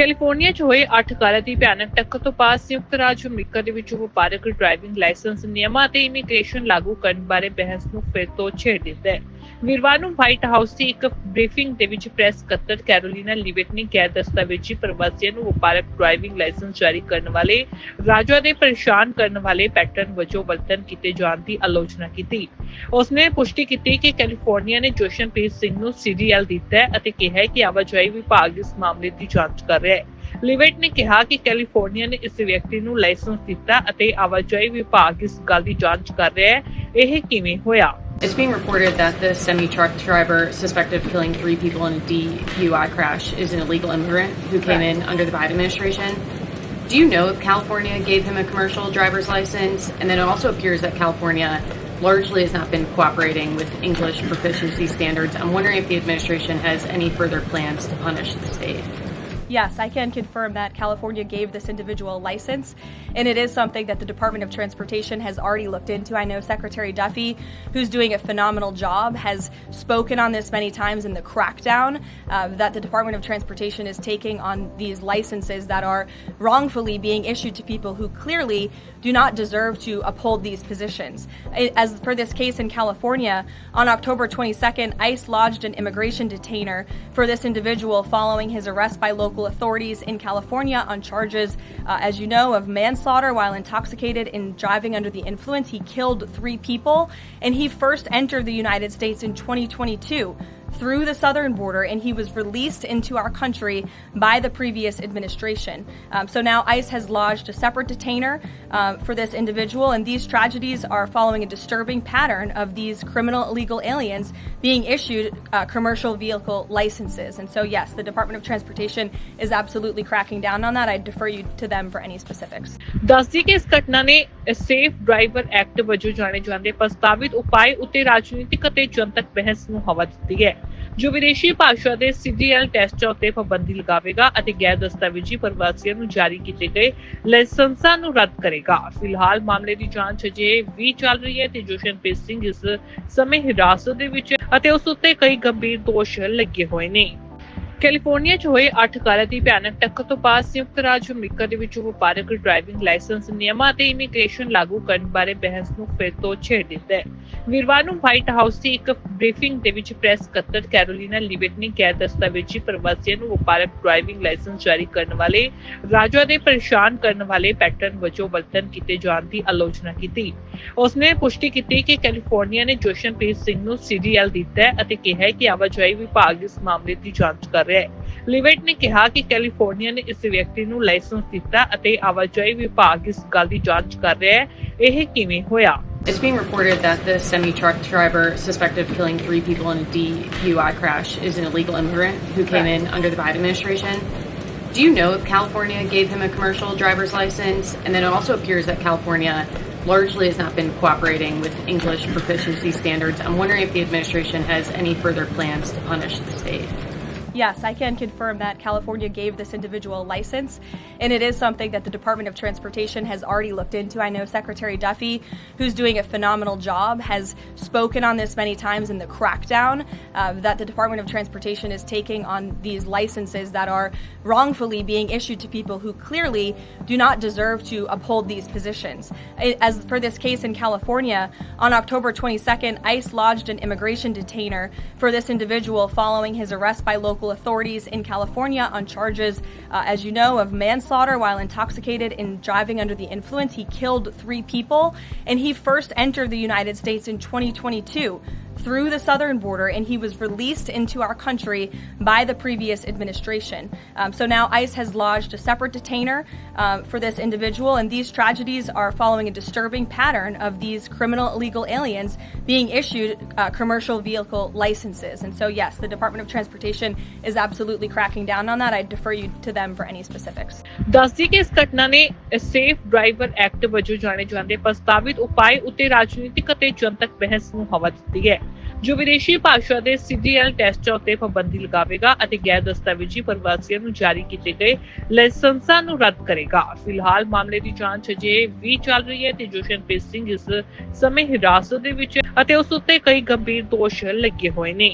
California 'ਚ ਹੋਏ 8 ਕਾਰਾਂ ਦੀ ਭਿਆਨਕ ਟੱਕਰ ਤੋਂ ਬਾਅਦ ਸੰਯੁਕਤ ਰਾਜ ਅਮਰੀਕਾ ਦੇ ਵਿੱਚ ਵਪਾਰਕ ਡਰਾਈਵਿੰਗ ਲਾਇਸੈਂਸ, ਨਿਯਮਾਂ ਅਤੇ ਇਮੀਗ੍ਰੇਸ਼ਨ ਲਾਗੂ ਕਰਨ ਬਾਰੇ ਬਹਿਸ ਨੂੰ ਫਿਰ ਤੋਂ ਛੇੜ ਦਿੱਤਾ ਹੈ। ਵੀਰਵਾਰ ਨੂੰ ਵਾਈਟ ਹਾਊਸ ਦੀ ਇੱਕ ਬਰੀਫਿੰਗ ਦੇ ਵਿੱਚ ਪ੍ਰੈਸ ਸਕੱਤਰ ਕੈਰੋਲੀਨਾ ਲਿਵਿਟ ਨੇ ਗੈਰ ਦਸਤਾਵੇਜ਼ੀ ਪ੍ਰਵਾਸੀਆਂ ਨੂੰ ਵਪਾਰਕ ਡਰਾਈਵਿੰਗ ਲਾਇਸੈਂਸ ਜਾਰੀ ਕਰਨ ਵਾਲੇ ਰਾਜਾਂ ਦੇ ਪਰੇਸ਼ਾਨ ਕਰਨ ਵਾਲੇ ਪੈਟਰਨ ਵਜੋਂ ਵਰਤਨ ਕੀਤੇ ਜਾਣ ਦੀ ਆਲੋਚਨਾ ਕੀਤੀ। ਉਸਨੇ ਪੁਸ਼ਟੀ ਕੀਤੀ ਕਿ ਕੈਲੀਫੋਰਨੀਆ ਨੇ ਜੋਸ਼ਨਪ੍ਰੀਤ ਸਿੰਘ ਨੂੰ ਸੀਡੀਐਲ ਦਿੱਤਾ ਹੈ ਅਤੇ ਕਿਹਾ ਕਿ ਆਵਾਜਾਈ ਵਿਭਾਗ ਇਸ ਮਾਮਲੇ ਦੀ ਜਾਂਚ ਕਰ ਰਿਹਾ ਹੈ। ਲਿਵਿਟ ਨੇ ਕਿਹਾ ਕਿ ਕੈਲੀਫੋਰਨੀਆ ਨੇ ਇਸ ਵਿਅਕਤੀ ਨੂੰ ਲਾਇਸੈਂਸ ਦਿੱਤਾ ਅਤੇ ਆਵਾਜਾਈ ਵਿਭਾਗ ਇਸ ਗੱਲ ਦੀ ਜਾਂਚ ਕਰ ਰਿਹਾ ਹੈ, ਇਹ ਕਿਵੇਂ ਹੋਇਆ? It's being reported that the semi truck driver suspected of killing three people in a DUI crash is an illegal immigrant who came in under the Biden administration. Do you know if California gave him a commercial driver's license? And then it also appears that California largely has not been cooperating with English proficiency standards. I'm wondering if the administration has any further plans to punish the state. Yes, I can confirm that California gave this individual a license, and it is something that the Department of Transportation has already looked into. I know Secretary Duffy, who's doing a phenomenal job, has spoken on this many times in the crackdown uh, that the Department of Transportation is taking on these licenses that are wrongfully being issued to people who clearly do not deserve to uphold these positions. As for this case in California, on October 22nd, ICE lodged an immigration detainer for this individual following his arrest by local authorities in California on charges, uh, as you know, of manslaughter while intoxicated and driving under the influence. He killed three people, and he first entered the United States in 2022 through the southern border and he was released into our country by the previous administration. Um, so now ICE has lodged a separate detainer uh, for this individual, and these tragedies are following a disturbing pattern of these criminal illegal aliens being issued uh, commercial vehicle licenses. And so, yes, the Department of Transportation is absolutely cracking down on that. I defer you to them for any specifics. ਦੱਸਦੀ ਕਿ ਇਸ ਘਟਨਾ ਨੇ safe driver act ਵਜੋਂ ਜਾਣੇ ਜਾਂਦੇ ਪ੍ਰਸਤਾਵਿਤ ਉਪਾਅ ਉੱਤੇ ਰਾਜਨੀਤਿਕ ਅਤੇ ਜਨਤਕ ਬਹਿਸ ਨੂੰ ਹਵਾ ਦਿੱਤੀ ਹੈ ਜੋ ਵਿਦੇਸ਼ੀ ਭਾਸ਼ਾ ਦੇ ਸੀਡੀਐਲ ਟੈਸਟਾਂ ਉੱਤੇ ਪਾਬੰਦੀ ਲਗਾਵੇਗਾ ਅਤੇ ਗੈਰ ਦਸਤਾਵੇਜ਼ੀ ਪ੍ਰਵਾਸੀਆਂ ਨੂੰ ਜਾਰੀ ਕੀਤੇ ਗਏ ਲਾਇਸੈਂਸਾਂ ਨੂੰ ਰੱਦ ਕਰੇਗਾ। ਫਿਲਹਾਲ ਮਾਮਲੇ ਦੀ ਜਾਂਚ ਅਜੇ ਵੀ ਚੱਲ ਰਹੀ ਹੈ ਤੇ ਜੋਸ਼ਨਪ੍ਰੀਤ ਸਿੰਘ ਇਸ ਸਮੇਂ ਹਿਰਾਸਤ ਦੇ ਵਿੱਚ ਅਤੇ ਉਸ ਉੱਤੇ ਕਈ ਗੰਭੀਰ ਦੋਸ਼ ਲੱਗੇ ਹੋਏ ਨੇ। ਕੈਲੀਫੋਰਨੀਆ 'ਚ ਹੋਏ 8 ਕਾਰਾਂ ਦੀ ਭਿਆਨਕ ਟੱਕਰ ਤੋਂ ਬਾਅਦ ਸੰਯੁਕਤ ਰਾਜ ਅਮਰੀਕਾ ਦੇ ਵਿੱਚ ਵਪਾਰਕ ਡਰਾਈਵਿੰਗ ਲਾਇਸੈਂਸ ਨਿਯਮਾਂ ਅਤੇ ਇਮੀਗ੍ਰੇਸ਼ਨ ਲਾਗੂ ਕਰਨ ਬਾਰੇ ਬਹਿਸ ਨੂੰ ਫਿਰ ਤੋਂ ਛੇੜ ਦਿੱਤਾ ਹੈ। ਵੀਰਵਾਰ ਨੂੰ ਵਾਈਟ ਹਾਊਸ ਦੀ ਇੱਕ ਬਰੀਫਿੰਗ ਦੇ ਵਿੱਚ ਪ੍ਰੈਸ ਸਕੱਤਰ ਕੈਰੋਲੀਨਾ ਲਿਵਿਟ ਨੇ ਗੈਰ ਦਸਤਾਵੇਜ਼ੀ ਪ੍ਰਵਾਸੀਆਂ ਨੂੰ ਵਪਾਰਕ ਡਰਾਈਵਿੰਗ ਲਾਇਸੈਂਸ ਜਾਰੀ ਕਰਨ ਵਾਲੇ ਰਾਜਾਂ ਦੇ ਪਰੇਸ਼ਾਨ ਕਰਨ ਵਾਲੇ ਪੈਟਰਨ ਵਜੋਂ ਵਰਤਨ ਕੀਤੇ ਜਾਣ ਦੀ ਆਲੋਚਨਾ ਕੀਤੀ। ਉਸਨੇ ਪੁਸ਼ਟੀ ਕੀਤੀ ਕਿ ਕੈਲੀਫੋਰਨੀਆ ਨੇ ਜੋਸ਼ਨਪ੍ਰੀਤ ਸਿੰਘ ਨੂੰ ਸੀਡੀਐਲ ਦਿੱਤਾ ਹੈ ਅਤੇ ਕਿਹਾ ਕਿ ਆਵਾਜਾਈ ਵਿਭਾਗ ਇਸ ਮਾਮਲੇ ਦੀ ਜਾਂਚ ਕਰ ਰਿਹਾ ਹੈ ਲਿਵਿਟ ਨੇ ਕਿਹਾ ਕਿ ਕੈਲੀਫੋਰਨੀਆ ਨੇ ਇਸ ਵਿਅਕਤੀ ਨੂੰ ਲਾਇਸੈਂਸ ਦਿੱਤਾ ਅਤੇ ਆਵਾਜਾਈ ਵਿਭਾਗ ਇਸ ਗੱਲ ਦੀ ਜਾਂਚ ਕਰ ਰਿਹਾ ਹੈ ਇਹ ਕਿਵੇਂ ਹੋਇਆ It's being reported that the semi truck driver suspected of killing three people in a DUI crash is an illegal immigrant who came in under the Biden administration. Do you know if California gave him a commercial driver's license? And then it also appears that California largely has not been cooperating with English proficiency standards. I'm wondering if the administration has any further plans to punish the state. Yes, I can confirm that California gave this individual a license, and it is something that the Department of Transportation has already looked into. I know Secretary Duffy, who's doing a phenomenal job, has spoken on this many times in the crackdown uh, that the Department of Transportation is taking on these licenses that are wrongfully being issued to people who clearly do not deserve to uphold these positions. As for this case in California, on October 22nd, ICE lodged an immigration detainer for this individual following his arrest by local authorities in California on charges, uh, as you know, of manslaughter while intoxicated and driving under the influence. He killed three people, and he first entered the United States in 2022 through the southern border, and he was released into our country by the previous administration. Um, so now ICE has lodged a separate detainer um, for this individual, and these tragedies are following a disturbing pattern of these criminal illegal aliens being issued uh, commercial vehicle licenses. And so, yes, the Department of Transportation is absolutely cracking down on that. I defer you to them for any specifics. ਦੱਸਦੀ ਕਿ ਇਸ ਘਟਨਾ ਨੇ safe driver act ਵਜੋਂ ਜਾਣੇ ਜਾਂਦੇ ਪ੍ਰਸਤਾਵਿਤ ਉਪਾਅ ਉੱਤੇ ਰਾਜਨੀਤਿਕ ਅਤੇ ਜਨਤਕ ਬਹਿਸ ਨੂੰ ਹਵਾ ਦਿੱਤੀ ਹੈ ਜੋ ਵਿਦੇਸ਼ੀ ਭਾਸ਼ਾ ਦੇ ਸੀਡੀਐਲ ਟੈਸਟਾਂ ਉੱਤੇ ਪਾਬੰਦੀ ਲਗਾਵੇਗਾ ਅਤੇ ਗੈਰ ਦਸਤਾਵੇਜ਼ੀ ਪ੍ਰਵਾਸੀਆਂ ਨੂੰ ਜਾਰੀ ਕੀਤੇ ਗਏ ਲਾਇਸੈਂਸਾਂ ਨੂੰ ਰੱਦ ਕਰੇਗਾ। ਫਿਲਹਾਲ ਮਾਮਲੇ ਦੀ ਜਾਂਚ ਅਜੇ ਵੀ ਚੱਲ ਰਹੀ ਹੈ ਤੇ ਜੋਸ਼ਨਪ੍ਰੀਤ ਸਿੰਘ ਇਸ ਸਮੇਂ ਹਿਰਾਸਤ ਦੇ ਵਿੱਚ ਅਤੇ ਉਸ ਉੱਤੇ ਕਈ ਗੰਭੀਰ ਦੋਸ਼ ਲੱਗੇ ਹੋਏ ਨੇ।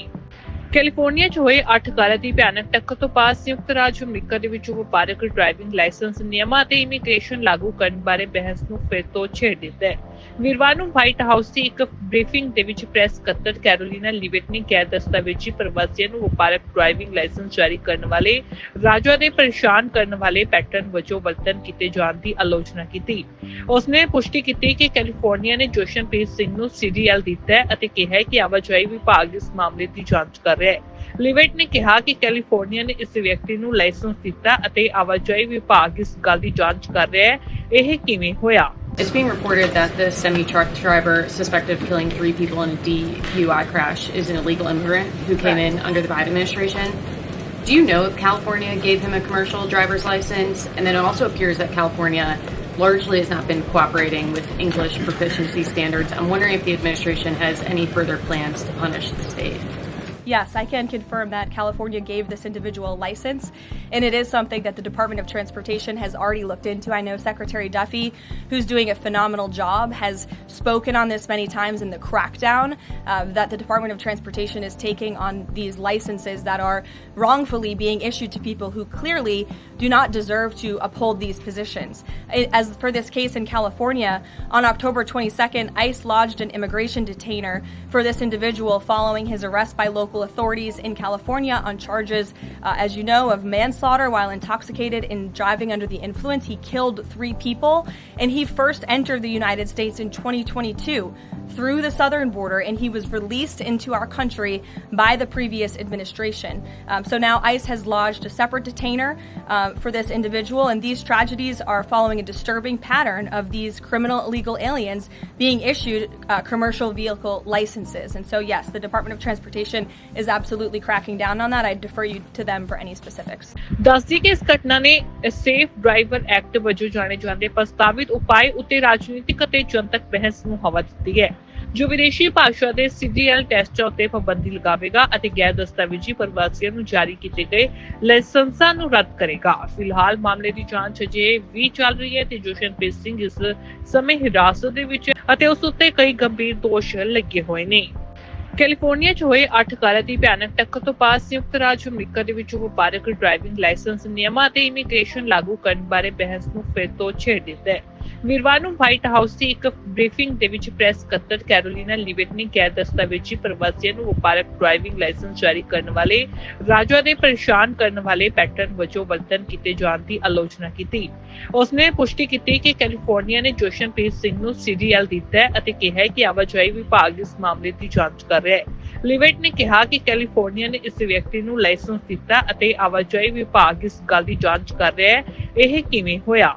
ਕੈਲੀਫੋਰਨੀਆ 'ਚ ਹੋਏ 8 ਕਾਰਾਂ ਦੀ ਭਿਆਨਕ ਟੱਕਰ ਤੋਂ ਬਾਅਦ ਸੰਯੁਕਤ ਰਾਜ ਅਮਰੀਕਾ ਦੇ ਵਿੱਚ ਵਪਾਰਕ ਡਰਾਈਵਿੰਗ ਲਾਇਸੈਂਸ ਨਿਯਮਾਂ ਅਤੇ ਇਮੀਗ੍ਰੇਸ਼ਨ ਲਾਗੂ ਕਰਨ ਬਾਰੇ ਬਹਿਸ ਨੂੰ ਫਿਰ ਤੋਂ ਛੇੜ ਦਿੱਤਾ ਹੈ। ਵੀਰਵਾਰ ਨੂੰ ਵਾਈਟ ਹਾਊਸ ਦੀ ਇੱਕ ਬਰੀਫਿੰਗ ਦੇ ਵਿੱਚ ਪ੍ਰੈਸ ਸਕੱਤਰ ਕੈਰੋਲੀਨਾ ਲਿਵਿਟ ਨੇ ਗੈਰ ਦਸਤਾਵੇਜ਼ੀ ਪ੍ਰਵਾਸੀਆਂ ਨੂੰ ਵਪਾਰਕ ਡਰਾਈਵਿੰਗ ਲਾਇਸੈਂਸ ਜਾਰੀ ਕਰਨ ਵਾਲੇ ਰਾਜਾਂ ਦੇ ਪਰੇਸ਼ਾਨ ਕਰਨ ਵਾਲੇ ਪੈਟਰਨ ਵਜੋਂ ਵਰਤਨ ਕੀਤੇ ਜਾਣ ਦੀ ਆਲੋਚਨਾ ਕੀਤੀ। ਉਸਨੇ ਪੁਸ਼ਟੀ ਕੀਤੀ ਕਿ ਕੈਲੀਫੋਰਨੀਆ ਨੇ ਜੋਸ਼ਨਪ੍ਰੀਤ ਸਿੰਘ ਨੂੰ ਸੀਡੀਐਲ ਦਿੱਤਾ ਹੈ ਅਤੇ ਕਿਹਾ ਹੈ ਕਿ ਆਵਾਜਾਈ ਵਿਭਾਗ ਇਸ ਮਾਮਲੇ ਦੀ ਜਾਂਚ ਕਰ ਹੈ ਲਿਵਿਟ ਨੇ ਕਿਹਾ ਕਿ ਕੈਲੀਫੋਰਨੀਆ ਨੇ ਇਸ ਵਿਅਕਤੀ ਨੂੰ ਲਾਇਸੈਂਸ ਦਿੱਤਾ ਅਤੇ ਆਵਾਜਾਈ ਵਿਭਾਗ ਇਸ ਗੱਲ ਦੀ ਜਾਂਚ ਕਰ ਰਿਹਾ ਹੈ ਇਹ ਕਿਵੇਂ ਹੋਇਆ It's being reported that the semi truck driver suspected of killing three people in a DUI crash is an illegal immigrant who came in under the Biden administration. Do you know if California gave him a commercial driver's license? And then it also appears that California largely has not been cooperating with English proficiency standards. I'm wondering if the administration has any further plans to punish the state. Yes, I can confirm that California gave this individual a license, and it is something that the Department of Transportation has already looked into. I know Secretary Duffy, who's doing a phenomenal job, has spoken on this many times in the crackdown uh, that the Department of Transportation is taking on these licenses that are wrongfully being issued to people who clearly do not deserve to uphold these positions. As for this case in California, on October 22nd, ICE lodged an immigration detainer for this individual following his arrest by local authorities in California on charges, uh, as you know, of manslaughter while intoxicated in driving under the influence. He killed three people, and he first entered the United States in 2022 through the southern border, and he was released into our country by the previous administration. Um, so now ICE has lodged a separate detainer uh, for this individual, and these tragedies are following a disturbing pattern of these criminal illegal aliens being issued uh, commercial vehicle licenses. And so, yes, the Department of Transportation is absolutely cracking down on that. I defer you to them for any specifics. ਦੱਸਦੀ ਕਿ ਇਸ ਘਟਨਾ ਨੇ safe driver act ਵਜੋਂ ਜਾਣੇ ਜਾਂਦੇ ਪ੍ਰਸਤਾਵਿਤ ਉਪਾਅ ਉੱਤੇ ਰਾਜਨੀਤਿਕ ਅਤੇ ਜਨਤਕ ਬਹਿਸ ਨੂੰ ਹਵਾ ਦਿੱਤੀ ਹੈ ਜੋ ਵਿਦੇਸ਼ੀ ਭਾਸ਼ਾ ਦੇ ਸੀਡੀਐਲ ਟੈਸਟਾਂ ਉੱਤੇ ਪਾਬੰਦੀ ਲਗਾਵੇਗਾ ਅਤੇ ਗੈਰ ਦਸਤਾਵੇਜ਼ੀ ਪ੍ਰਵਾਸੀਆਂ ਨੂੰ ਜਾਰੀ ਕੀਤੇ ਗਏ ਲਾਇਸੈਂਸਾਂ ਨੂੰ ਰੱਦ ਕਰੇਗਾ। ਫਿਲਹਾਲ ਮਾਮਲੇ ਦੀ ਜਾਂਚ ਅਜੇ ਵੀ ਚੱਲ ਰਹੀ ਹੈ ਤੇ ਜੋਸ਼ਨਪ੍ਰੀਤ ਸਿੰਘ ਇਸ ਸਮੇਂ ਹਿਰਾਸਤ ਦੇ ਵਿੱਚ ਅਤੇ ਉਸ ਉੱਤੇ ਕਈ ਗੰਭੀਰ ਦੋਸ਼ ਲੱਗੇ ਹੋਏ ਨੇ। ਕੈਲੀਫੋਰਨੀਆ 'ਚ ਹੋਏ 8 ਕਾਰਾਂ ਦੀ ਭਿਆਨਕ ਟੱਕਰ ਤੋਂ ਬਾਅਦ ਸੰਯੁਕਤ ਰਾਜ ਅਮਰੀਕਾ ਦੇ ਵਿੱਚ ਵਪਾਰਕ ਡਰਾਈਵਿੰਗ ਲਾਇਸੈਂਸ, ਨਿਯਮਾਂ ਅਤੇ ਇਮੀਗ੍ਰੇਸ਼ਨ ਲਾਗੂ ਕਰਨ ਬਾਰੇ ਬਹਿਸ ਨੂੰ ਫਿਰ ਤੋਂ ਛੇੜ ਦਿੱਤਾ ਹੈ। ਵੀਰਵਾਰ ਨੂੰ ਵਾਈਟ ਹਾਊਸ ਦੀ ਇੱਕ ਬਰੀਫਿੰਗ ਦੇ ਵਿੱਚ ਪ੍ਰੈਸ ਸਕੱਤਰ ਕੈਰੋਲੀਨਾ ਲਿਵਿਟ ਨੇ ਗੈਰ ਦਸਤਾਵੇਜ਼ੀ ਪ੍ਰਵਾਸੀਆਂ ਨੂੰ ਵਪਾਰਕ ਡਰਾਈਵਿੰਗ ਲਾਇਸੈਂਸ ਜਾਰੀ ਕਰਨ ਵਾਲੇ ਰਾਜਾਂ ਦੇ ਪਰੇਸ਼ਾਨ ਕਰਨ ਵਾਲੇ ਪੈਟਰਨ ਵਜੋਂ ਵਰਤਨ ਕੀਤੇ ਜਾਣ ਦੀ ਆਲੋਚਨਾ ਕੀਤੀ। ਉਸਨੇ ਪੁਸ਼ਟੀ ਕੀਤੀ ਕਿ ਕੈਲੀਫੋਰਨੀਆ ਨੇ ਜੋਸ਼ਨਪ੍ਰੀਤ ਸਿੰਘ ਨੂੰ ਸੀਡੀਐਲ ਦਿੱਤਾ ਹੈ ਅਤੇ ਕਿਹਾ ਹੈ ਕਿ ਆਵਾਜਾਈ ਵਿਭਾਗ ਇਸ ਮਾਮਲੇ ਦੀ ਜਾਂਚ ਕਰ ਰਿਹਾ ਹੈ। ਲਿਵਿਟ ਨੇ ਕਿਹਾ ਕਿ ਕੈਲੀਫੋਰਨੀਆ ਨੇ ਇਸ ਵਿਅਕਤੀ ਨੂੰ ਲਾਇਸੈਂਸ ਦਿੱਤਾ ਅਤੇ ਆਵਾਜਾਈ ਵਿਭਾਗ ਇਸ ਗੱਲ ਦੀ ਜਾਂਚ ਕਰ ਰਿਹਾ ਹੈ, ਇਹ ਕਿਵੇਂ ਹੋਇਆ?